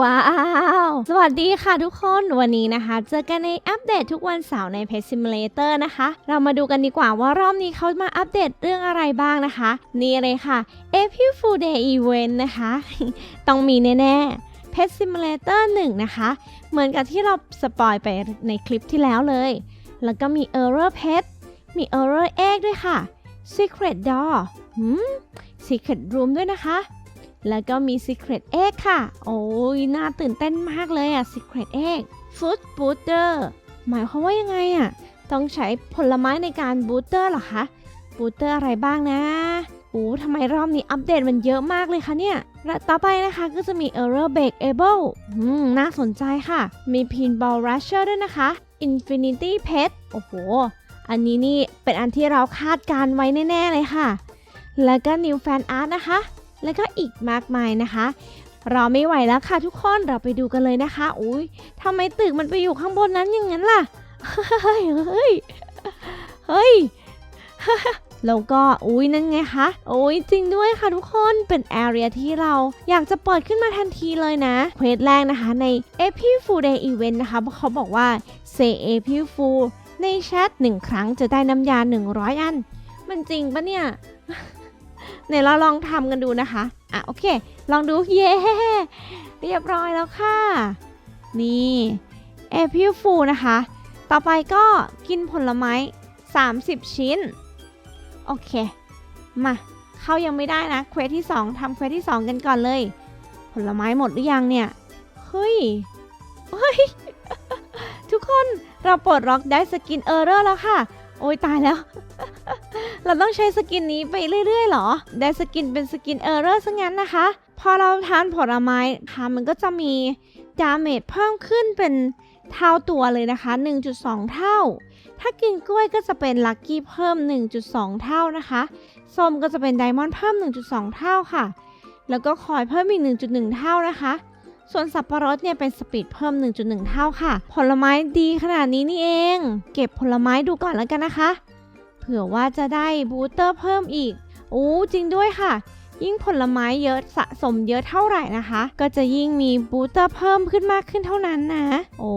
ว้าว สวัสดีค่ะทุกคนวันนี้นะคะ เจอกันในอัปเดตทุกวันเสาร์ใน Pet Simulator นะคะ เรามาดูกันดีกว่าว่ารอบนี้เขามาอัปเดตเรื่องอะไรบ้างนะคะ นี่เลยค่ะ April Fool Day Event นะคะ ต้องมีแน่ๆ Pet Simulator 1 นะคะ เหมือนกับที่เราสปอยไปในคลิปที่แล้วเลย แล้วก็มี Error Pet มี Error Egg ด้วยค่ะ Secret Door หืม Secret Room ด้วยนะคะ แล้วก็มี Secret Egg ค่ะ โอ้ยน่าตื่นเต้นมากเลยอะ Secret Egg Food Booster หมายความว่ายังไงอะต้องใช้ผลไม้ในการบูสเตอร์เหรอคะ บูสเตอร์อะไรบ้างนะโอ้ทำไมรอบนี้อัปเดตมันเยอะมากเลยคะเนี่ยและต่อไปนะคะก็จะมี Error Bake Able อืม น่าสนใจค่ะ มี Pinball Rusher ด้วยนะคะ Infinity Pet โอ้โห อันนี้นี่เป็นอันที่เราคาดการไว้แน่ ๆ เลยค่ะ แล้วก็ New Fan Art นะคะ แล้วก็อีกมากมายนะคะเราไม่ไหวแล้วค่ะทุกคนเราไปดูกันเลยนะคะอุ้ยทำไมตึกมันไปอยู่ข้างบนนั้นอย่างนั้นล่ะเฮ้ยเฮ้ยเฮ้ยแล้วก็อุ้ยนั่นไงคะโอ้ยจริงด้วยค่ะทุกคนเป็นแอเรียที่เราอยากจะเปิดขึ้นมาทันทีเลยนะเควสแรกนะคะใน April Fool Day Event นะคะเพราะเขาบอกว่า say April Fool ในแชทหนึ่งครั้งจะได้น้ำยา 100 อัน มันจริงปะเนี่ย ไหนเราลองทำกันดูนะคะ อะโอเค ลองดู เย้เรียบร้อยแล้วค่ะ นี่เอพิวฟูนะคะ ต่อไปก็กินผลไม้ 30 ชิ้น โอเค มา เข้ายังไม่ได้นะ เควสที่ 2ทำเควสที่ 2 กันก่อนเลย ผลไม้หมดหรือยังเนี่ย เฮ้ย เฮ้ย ทุกคนเราปลดล็อกได้สกินเออร์เรอร์แล้วค่ะ โอ้ยตายแล้ว เราต้องใช้สกินนี้ไปเรื่อยๆหรอ ได้สกินเป็นสกินเออร์เรอร์ซะงั้นนะคะ พอเราทานผลไม้ค่ะมันก็จะมีดาเมจเพิ่มขึ้นเป็นเท่าตัวเลยนะคะ 1.2 เท่า ถ้ากินกล้วยก็จะเป็นลัคกี้เพิ่ม 1.2 เท่านะคะส้มก็จะเป็นไดมอนด์เพิ่ม 1.2 เท่าค่ะ แล้วก็คอยเพิ่มอีก 1.1 เท่านะคะ ส่วนสับปะรดเนี่ยเป็นสปีดเพิ่ม 1.1 เท่าค่ะ ผลไม้ดีขนาดนี้นี่เอง เก็บผลไม้ดูก่อนแล้วกันนะคะ เผื่อว่าจะได้บูสเตอร์เพิ่มอีกโอ้จริงด้วยค่ะ ยิ่งผลไม้เยอะสะสมเยอะเท่าไหร่นะคะ ก็จะยิ่งมีบูสเตอร์เพิ่มขึ้นมากขึ้นเท่านั้นนะ โอ้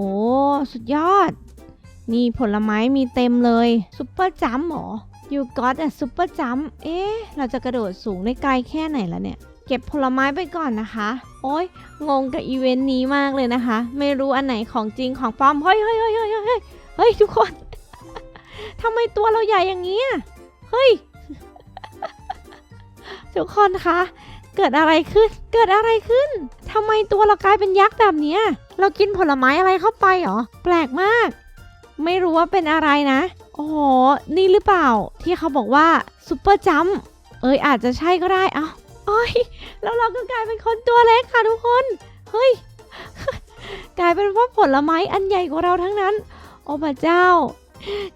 สุดยอด นี่ผลไม้มีเต็มเลยซุปเปอร์จัมหรอ You got a super jump เอ๊ะ เราจะกระโดดสูงได้ไกลแค่ไหนแล้วเนี่ย เก็บผลไม้ไปก่อนนะคะ โอ้ยงงกับอีเวนต์นี้มากเลยนะคะ ไม่รู้อันไหนของจริงของปลอม เฮ้ยเฮ้ยเฮ้ยเฮ้ยเฮ้ยเฮ้ยทุกคน ทำไมตัวเราใหญ่อย่างนี้อะเฮ้ย ทุกคนคะ เกิดอะไรขึ้น เกิดอะไรขึ้นทำไมตัวเรากลายเป็นยักษ์แบบนี้เรากินผลไม้อะไรเข้าไปหรอ แปลกมาก ไม่รู้ว่าเป็นอะไรนะ โอ้โห นี่หรือเปล่า ที่เขาบอกว่าซูเปอร์จัมเอ้ยอาจจะใช่ก็ได้ เอ้าโอ้ยแล้วเราก็กลายเป็นคนตัวเล็กค่ะทุกคน เฮ้ย กลายเป็นว่าผลไม้อันใหญ่กว่าเราทั้งนั้น โอ้พระเจ้า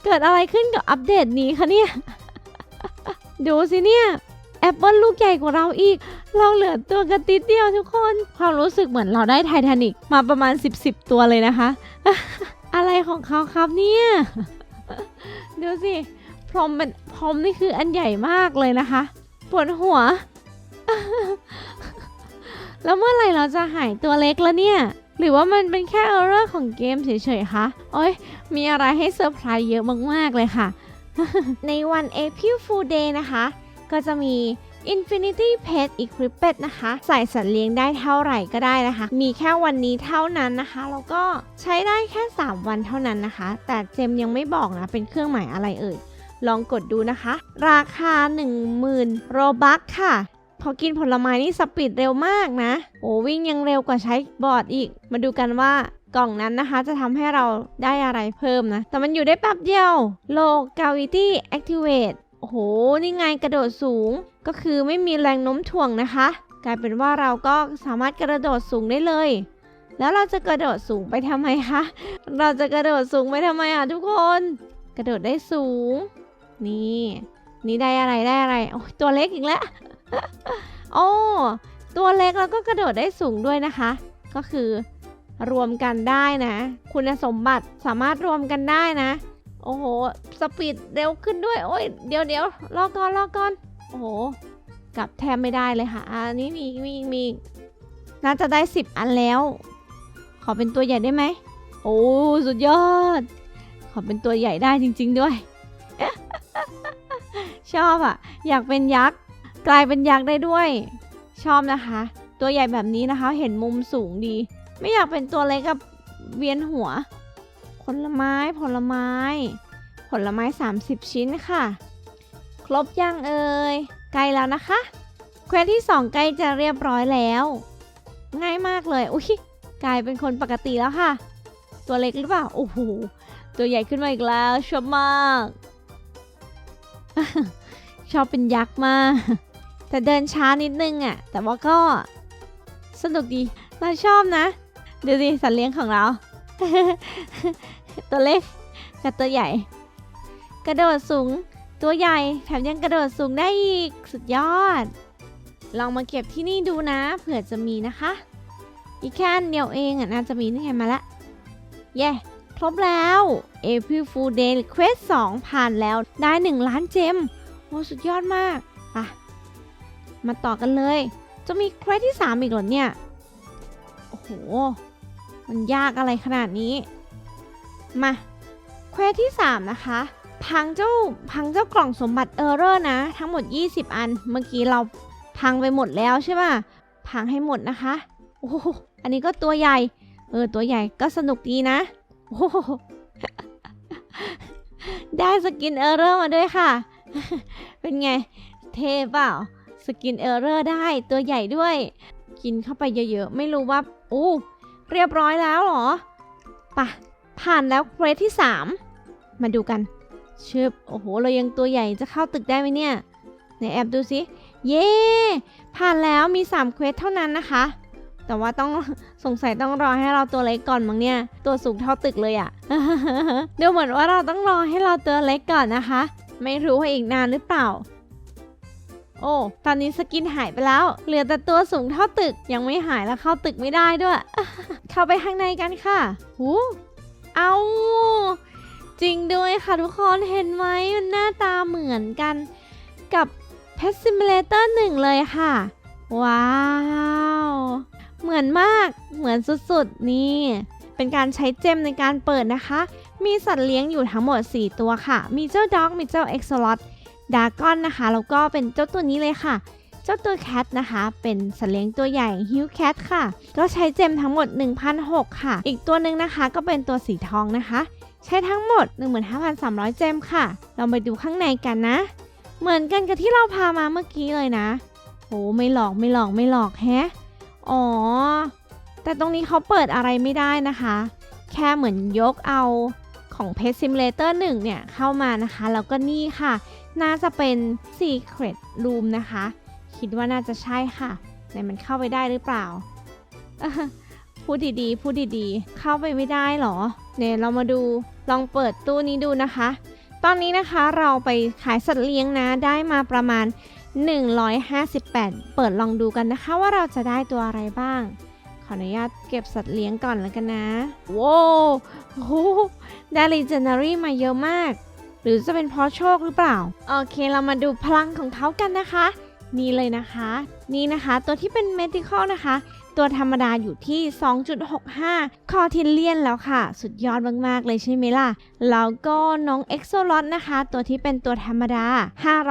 เกิดอะไรขึ้นกับอัปเดตนี้คะเนี่ย ดูสิเนี่ยแอปเปิลลูกใหญ่กว่าเราอีก เราเหลือตัวกระติดเดียวทุกคน ความรู้สึกเหมือนเราได้ไททานิกมาประมาณ 10บสตัวเลยนะคะ อะไรของเขาครับเนี่ยดูสิพรมเป็นพรมนี่คืออันใหญ่มากเลยนะคะปวดหัว แล้วเมื่อไหร่เราจะหายตัวเล็กแล้วเนี่ย หรือว่ามันเป็นแค่เออร์เรอร์ของเกมเฉยๆคะโอ้ยมีอะไรให้เซอร์ไพรส์เยอะมากๆเลยค่ะ ในวัน April Fool Day นะคะ ก็จะมี Infinity Pet Equipped นะคะ ใส่สัตว์เลี้ยงได้เท่าไหร่ก็ได้นะคะ มีแค่วันนี้เท่านั้นนะคะ แล้วก็ใช้ได้แค่ 3 วันเท่านั้นนะคะ แต่เจมยังไม่บอกนะ เป็นเครื่องหมายอะไรเอ่ย ลองกดดูนะคะ ราคา 10,000โรบัคค่ะ พอกินผลไม้นี่สปีดเร็วมากนะ โอ้วิ่งยังเร็วกว่าใช้บอร์ดอีก มาดูกันว่ากล่องนั้นนะคะจะทำให้เราได้อะไรเพิ่มนะ แต่มันอยู่ได้แป๊บเดียว Low Gravity Activate โอ้โห นี่ไงกระโดดสูง ก็คือไม่มีแรงโน้มถ่วงนะคะ กลายเป็นว่าเราก็สามารถกระโดดสูงได้เลย แล้วเราจะกระโดดสูงไปทำไมคะ เราจะกระโดดสูงไปทำไมอะทุกคน กระโดดได้สูง นี่ นี่ได้อะไรได้อะไร โอ้ยตัวเล็กอีกแล้ว โอ้ตัวเล็กแล้วก็กระโดดได้สูงด้วยนะคะ ก็คือ รวมกันได้นะ คุณสมบัติสามารถรวมกันได้นะ โอ้โห สปีดเร็วขึ้นด้วย โอ้ย เดี๋ยวเดี๋ยวรอก่อนรอก่อน โอ้โหกลับแทบไม่ได้เลยค่ะ อันนี้มีมีมีน่าจะได้ 10 อันแล้ว ขอเป็นตัวใหญ่ได้ไหม โอ้ สุดยอด ขอเป็นตัวใหญ่ได้จริง ๆ ด้วย ชอบอะอยากเป็นยักษ์ กลายเป็นยักษ์ได้ด้วย ชอบนะคะ ตัวใหญ่แบบนี้นะคะ เห็นมุมสูงดี ไม่อยากเป็นตัวเล็กกับเวียนหัว ผลไม้ผลไม้ ผลไม้ 30 ชิ้นค่ะ ครบยังเอ่ยใกล้แล้วนะคะ เควสที่ 2 ใกล้จะเรียบร้อยแล้ว ง่ายมากเลยอุ้ยกลายเป็นคนปกติแล้วค่ะ ตัวเล็กหรือเปล่าโอ้โหตัวใหญ่ขึ้นมาอีกแล้วชอบมากชอบเป็นยักษ์มาก แต่เดินช้านิดนึงอะ่ะ แต่ว่าก็สนุกดี เราชอบนะ ดูสิสัตว์เลี้ยงของเรา ตัวเล็กกับตัวใหญ่ กระโดดสูง ตัวใหญ่แถมยังกระโดดสูงได้อีก สุดยอด ลองมาเก็บที่นี่ดูนะ เผื่อจะมีนะคะ อีกแค่อันเดียวเองอะน่าจะมีนี่ไงมาละเย้ ครบแล้ว April Fool Day Quest 2 ผ่านแล้วได้ 1 ล้านเจม โอ้สุดยอดมาก มาต่อกันเลย จะมีเควสที่ 3 อีกเหรอเนี่ย โอ้โห มันยากอะไรขนาดนี้ มาเควที่ 3 นะคะ พังเจ้าพังเจ้ากล่องสมบัติเออร์เรอร์นะ ทั้งหมด 20 อัน เมื่อกี้เราพังไปหมดแล้วใช่ป่ะ พังให้หมดนะคะ โอ้โห อันนี้ก็ตัวใหญ่ เออ ตัวใหญ่ก็สนุกดีนะ โอ้โห ได้สกินเออร์เรอร์มาด้วยค่ะ เป็นไง เท่เปล่า สกินเออร์เรอร์ได้ตัวใหญ่ด้วย กินเข้าไปเยอะๆ ไม่รู้ว่าโอ้เรียบร้อยแล้วหรอปะผ่านแล้วเควสที่ 3 มาดูกันเชึบโอ้โห เรายังตัวใหญ่จะเข้าตึกได้ไหมเนี่ยไหนแอบดูสิ เย้ผ่านแล้วมี3เควสเท่านั้นนะคะ แต่ว่าต้องสงสัยต้องรอให้เราตัวเล็กก่อนมั้งเนี่ย ตัวสูงเท่าตึกเลยอะดูเหมือนว่าเราต้องรอให้เราตัวเล็กก่อนนะคะ ไม่รู้ว่าอีกนานหรือเปล่า โอ้ ตอนนี้สกินหายไปแล้ว เหลือแต่ตัวสูงเท่าตึก ยังไม่หายแล้วเข้าตึกไม่ได้ด้วย เข้าไปข้างในกันค่ะ หู เอาจริงด้วยค่ะทุกคน เห็นไหมมันหน้าตาเหมือนกันกับ Pet Simulator 1เลยค่ะ ว้าว เหมือนมาก เหมือนสุดๆ นี่ เป็นการใช้เจมในการเปิดนะคะ มีสัตว์เลี้ยงอยู่ทั้งหมด 4 ตัวค่ะ มีเจ้าด็อก มีเจ้าเอ็กซ์ลอต ดากอนนะคะแล้วก็เป็นเจ้าตัวนี้เลยค่ะ เจ้าตัวแคทนะคะ เป็นสัตว์เลี้ยงตัวใหญ่ฮิวแคทค่ะ ก็ใช้เจมทั้งหมด1,006ค่ะ อีกตัวหนึ่งนะคะ ก็เป็นตัวสีทองนะคะ ใช้ทั้งหมด 15,300 เจมค่ะ เราไปดูข้างในกันนะ เหมือนกันกับที่เราพามาเมื่อกี้เลยนะโอ้ไม่หลอกไม่หลอกไม่หลอกแฮะอ๋อ แต่ตรงนี้เขาเปิดอะไรไม่ได้นะคะ แค่เหมือนยกเอาของ Pet Simulator 1เนี่ยเข้ามานะคะ แล้วก็นี่ค่ะ น่าจะเป็น Secret Room นะคะ คิดว่าน่าจะใช่ค่ะไหนมันเข้าไปได้หรือเปล่า พูดดีๆ พูดดีๆ เข้าไปไม่ได้เหรอ เนี่ยเรามาดูลองเปิดตู้นี้ดูนะคะ ตอนนี้นะคะเราไปขายสัตว์เลี้ยงนะ ได้มาประมาณ 158 เปิดลองดูกันนะคะว่าเราจะได้ตัวอะไรบ้าง ขออนุญาตเก็บสัตว์เลี้ยงก่อนแล้วกันนะว้าวโอ้โหได้ Legendary มาเยอะมาก หรือจะเป็นเพราะโชคหรือเปล่า โอเคเรามาดูพลังของเขากันนะคะ นี่เลยนะคะ นี่นะคะตัวที่เป็น Medical นะคะ ตัวธรรมดาอยู่ที่ 2.65 คอทิลเลียนแล้วค่ะ สุดยอดมาก ๆ เลยใช่ไหมล่ะ แล้วก็น้องเอ็กโซลอตนะคะ ตัวที่เป็นตัวธรรมดา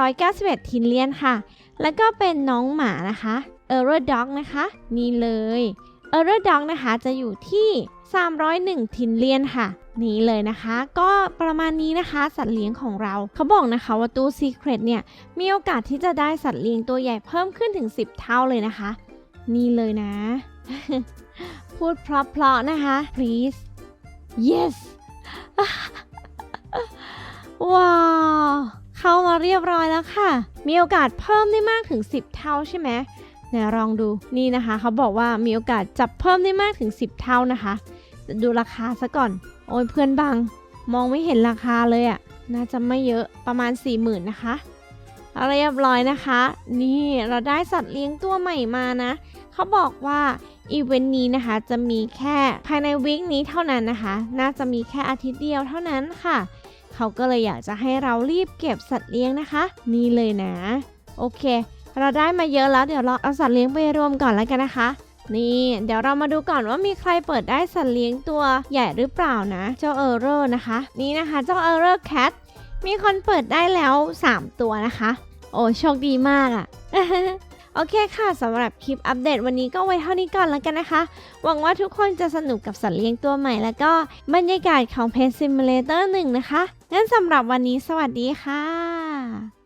591 ทิลเลียนค่ะ แล้วก็เป็นน้องหมานะคะเออร์ด็อกนะคะ นี่เลยเออร์ด็อกนะคะจะอยู่ที่ 301 ทินเลียนค่ะ นี่เลยนะคะ ก็ประมาณนี้นะคะ สัตว์เลี้ยงของเรา เขาบอกนะคะว่าตู้ Secret เนี่ย มีโอกาสที่จะได้สัตว์เลี้ยงตัวใหญ่เพิ่มขึ้นถึง 10 เท่าเลยนะคะ นี่เลยนะ พูดเพราะๆนะคะ please yes ว้าวเข้ามาเรียบร้อยแล้วค่ะ มีโอกาสเพิ่มได้มากถึง 10 เท่าใช่ไหมไหนลองดูนี่นะคะ เขาบอกว่ามีโอกาสจับเพิ่มได้มากถึง 10 เท่านะคะ ดูราคาซะก่อน โอ้ยเพื่อนบัง มองไม่เห็นราคาเลยอะ่ะ น่าจะไม่เยอะประมาณ 40,000นะคะเอาเรียบร้อยนะคะ นี่เราได้สัตว์เลี้ยงตัวใหม่มานะ เขาบอกว่าอีเวนต์นี้นะคะจะมีแค่ภายในวีคนี้เท่านั้นนะคะ น่าจะมีแค่อาทิตย์เดียวเท่านั้นค่ะ เขาก็เลยอยากจะให้เรารีบเก็บสัตว์เลี้ยงนะคะ นี่เลยนะ โอเค เราได้มาเยอะแล้วเดี๋ยวเราเอาสัตว์เลี้ยงไปรวมก่อนแล้วกันนะคะ นี่ เดี๋ยวเรามาดูก่อนว่ามีใครเปิดได้สัตว์เลี้ยงตัวใหญ่หรือเปล่านะ เจ้าเออร์เรอร์นะคะ นี่นะคะ เจ้าเออร์เรอร์แคทมีคนเปิดได้แล้ว 3 ตัวนะคะ โอ้โชคดีมากอะ่ะโอเคค่ะสำหรับคลิปอัปเดตวันนี้ก็ไว้เท่านี้ก่อนแล้วกันนะคะ หวังว่าทุกคนจะสนุกกับสัตว์เลี้ยงตัวใหม่ แล้วก็บรรยากาศของ Pet Simulator 1 นะคะ งั้นสำหรับวันนี้สวัสดีค่ะ